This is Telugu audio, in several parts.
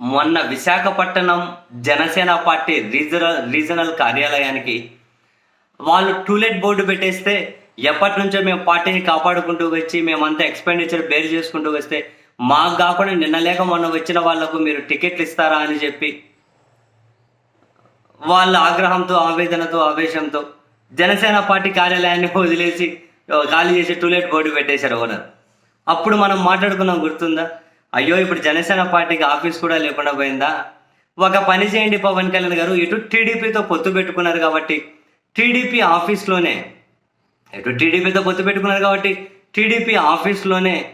మొన్న Visakhapatnam Janasena party regional regional కార్యాలయానికి వాళ్ళు టూలెట్ బోర్డు పెట్టేస్తే ఎప్పటి నుంచో మేము పార్టీని కాపాడుకుంటూ వచ్చి మేమంతా ఎక్స్పెండిచర్ బేర్ చేసుకుంటూ వస్తే మాకు కాకుండా నిన్న లేక మొన్న వచ్చిన వాళ్ళకు మీరు టికెట్లు ఇస్తారా అని చెప్పి వాళ్ళ ఆగ్రహంతో ఆవేదనతో ఆవేశంతో జనసేన పార్టీ కార్యాలయాన్ని వదిలేసి ఖాళీ చేసి టూలెట్ బోర్డు పెట్టేశారు ఓనర్. అప్పుడు మనం మాట్లాడుకున్నాం గుర్తుందా? అయ్యో ఇప్పుడు జనసేన పార్టీకి ఆఫీస్ కూడా లేకుండా పోయిందా? ఒక పని చేయండి పవన్ కళ్యాణ్ గారు ఇటు టీడీపీతో పొత్తు పెట్టుకున్నారు కాబట్టి టీడీపీ ఆఫీస్లోనే ఇటు టీడీపీతో పొత్తు పెట్టుకున్నారు కాబట్టి టీడీపీ ఆఫీస్లోనే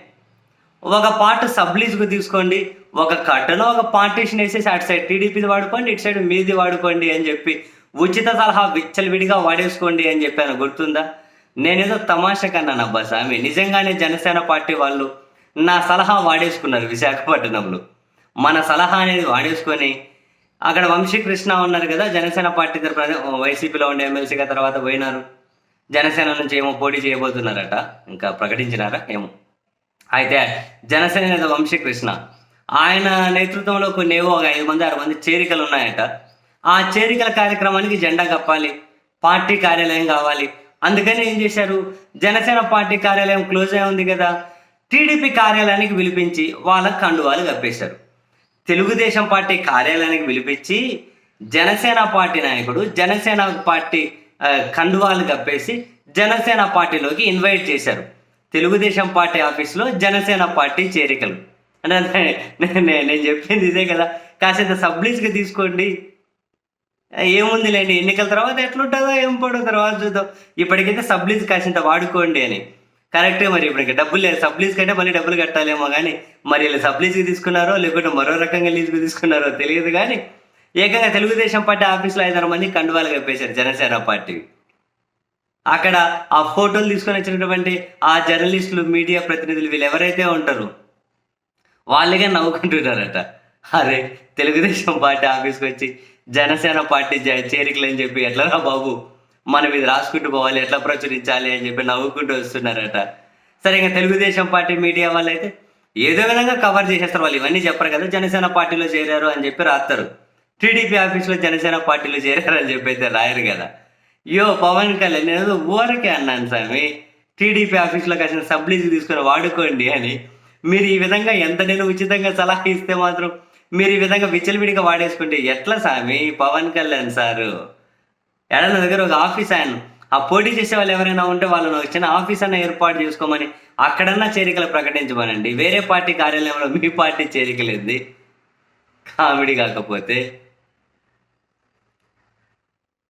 ఒక పార్ట్ సబ్లీజ్కు తీసుకోండి ఒక కట్టలో ఒక పార్టీషన్ వేసేసి అటు సైడ్ టీడీపీది వాడుకోండి ఇటు సైడ్ మీది వాడుకోండి అని చెప్పి ఉచిత సలహా విచ్చలవిడిగా వాడేసుకోండి అని చెప్పాను. గుర్తుందా? నేనేదో తమాషా కన్నాను అబ్బా స్వామి. నిజంగానే జనసేన పార్టీ వాళ్ళు నా సలహా వాడేసుకున్నారు విశాఖపట్నంలో. మన సలహా అనేది వాడేసుకొని అక్కడ వంశీకృష్ణ ఉన్నారు కదా జనసేన పార్టీ తరఫున వైసీపీలో ఉండే ఎమ్మెల్సీగా తర్వాత పోయినారు. జనసేన నుంచి ఏమో పోటీ చేయబోతున్నారట ఇంకా ప్రకటించినారా ఏమో. అయితే జనసేన నేత వంశీకృష్ణ ఆయన నేతృత్వంలో కొన్ని ఏవో ఒక ఐదు మంది ఆరు మంది చేరికలు ఉన్నాయట. ఆ చేరికల కార్యక్రమానికి జెండా కప్పాలి పార్టీ కార్యాలయం కావాలి. అందుకని ఏం చేశారు? జనసేన పార్టీ కార్యాలయం క్లోజ్ అయి ఉంది కదా టీడీపీ కార్యాలయానికి పిలిపించి వాళ్ళ కండువాలు కప్పేశారు. తెలుగుదేశం పార్టీ కార్యాలయానికి పిలిపించి జనసేన పార్టీ నాయకుడు జనసేన పార్టీ కండువాలు కప్పేసి జనసేన పార్టీలోకి ఇన్వైట్ చేశారు. తెలుగుదేశం పార్టీ ఆఫీస్లో జనసేన పార్టీ చేరికలు. అంటే నేను చెప్పింది ఇదే కదా. కాసేంత సబ్లీస్గా తీసుకోండి. ఏముంది లేండి ఎన్నికల తర్వాత ఎట్లుంటుందో ఏం పడో తర్వాత చూద్దాం. ఇప్పటికైతే సబ్లీజ్ కాసేంత వాడుకోండి అని. కరెక్టే మరి ఇప్పటికి. డబ్బులు లేదు. సబ్లీజ్ కంటే మళ్ళీ డబ్బులు కట్టాలేమో కానీ మరి వీళ్ళు సబ్లీజ్కి తీసుకున్నారో లేకుంటే మరో రకంగా లీజుకి తీసుకున్నారో తెలియదు కానీ ఏకంగా తెలుగుదేశం పార్టీ ఆఫీస్లో ఐదారు మంది కండువాలు కప్పేశారు జనసేన పార్టీ. అక్కడ ఆ ఫోటోలు తీసుకొని వచ్చినటువంటి ఆ జర్నలిస్టులు మీడియా ప్రతినిధులు వీళ్ళు ఎవరైతే ఉంటారో వాళ్ళకే నవ్వుకుంటున్నారట. అరే తెలుగుదేశం పార్టీ ఆఫీస్కి వచ్చి జనసేన పార్టీ జ- చేరికలు అని చెప్పి ఎట్లరా బాబు? మనం ఇది రాసుకుంటూ పోవాలి ఎట్లా ప్రచురించాలి అని చెప్పి నవ్వుకుంటూ వస్తున్నారట. సరే ఇంకా తెలుగుదేశం పార్టీ మీడియా వాళ్ళు అయితే ఏదో విధంగా కవర్ చేసేస్తారు. వాళ్ళు ఇవన్నీ చెప్పరు కదా జనసేన పార్టీలో చేరారు అని చెప్పి రాస్తారు. టీడీపీ ఆఫీస్లో జనసేన పార్టీలో చేరారు అని చెప్పి అయితే రాయరు కదా. యో పవన్ కళ్యాణ్ నేను ఊరకే అన్నాను స్వామి టీడీపీ ఆఫీస్లో కాసిన సబ్లీజీ తీసుకొని వాడుకోండి అని. మీరు ఈ విధంగా ఎంత నేను ఉచితంగా సలహా ఇస్తే మాత్రం మీరు ఈ విధంగా విచ్చలవిడిగా వాడేసుకుంటే ఎట్లా స్వామి పవన్ కళ్యాణ్ సారు? ఎడ నా దగ్గర ఒక ఆఫీస్ ఆయన. ఆ పోటీ చేసే వాళ్ళు ఎవరైనా ఉంటే వాళ్ళని ఒక చిన్న ఆఫీస్ అన్న ఏర్పాటు చేసుకోమని అక్కడన్నా చేరికలు ప్రకటించమనండి. వేరే పార్టీ కార్యాలయంలో మీ పార్టీ చేరికలేంది. కామెడీ కాకపోతే.